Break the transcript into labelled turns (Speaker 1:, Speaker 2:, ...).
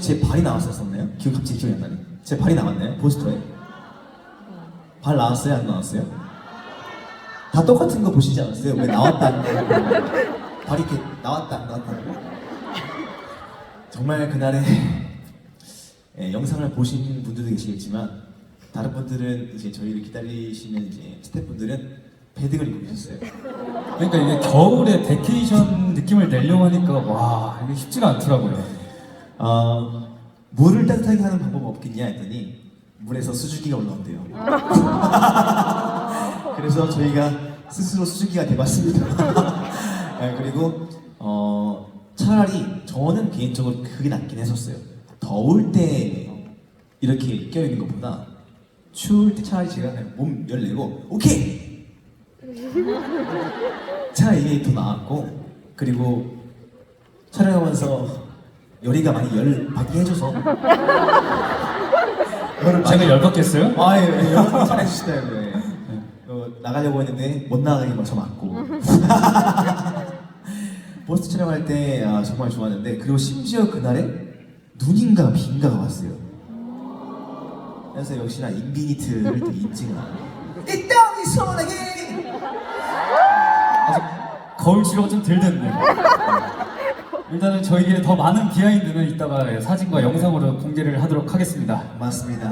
Speaker 1: 제 발이 나왔었었나요? 기억 갑자기 기억이 안 나네. 제 발이 나왔나요? 포스터에? 발 나왔어요? 안 나왔어요? 다 똑같은 거 보시지 않았어요? 왜 나왔다 안 나왔다 발이 이렇게 나왔다 안 나왔다 정말 그날의 예, 영상을 보신 분들도 계시겠지만 다른 분들은 이제 저희를 기다리시는 이제 스태프분들은 패딩을 입고 계셨어요.
Speaker 2: 그러니까 이게 겨울에 베케이션 느낌을 내려고 하니까 와 이게 쉽지가 않더라고요.
Speaker 1: 어, 물을 따뜻하게 하는 방법 없겠냐 했더니 물에서 수증기가 올라온대요. 그래서 저희가 스스로 수증기가 돼봤습니다. 네, 그리고 어, 차라리 저는 개인적으로 그게 낫긴 했었어요. 더울 때 이렇게 껴있는 것보다 추울 때 차라리 제가 그냥 몸 열내고 오케이! 차라리 이게 더 나았고 그리고 촬영하면서 열이가 많이 열 받게 해줘서 열을
Speaker 2: 제가 열받겠어요?
Speaker 1: 아 예 예, 여러분 잘해주시더라고요. 예. 어, 나가려고 했는데 못 나가게 벌써 맞고. 포스트 촬영할 때 아, 정말 좋았는데 그리고 심지어 그날에 눈인가 비인가가 왔어요. 그래서 역시나 인비니트를 또 인증을 하고 이 땅이 소원하게
Speaker 2: 아직 거울 치료가 좀 덜 됐네요. 일단은 저희의 더 많은 비하인드는 이따가 사진과 영상으로 공개를 하도록 하겠습니다.
Speaker 1: 맞습니다.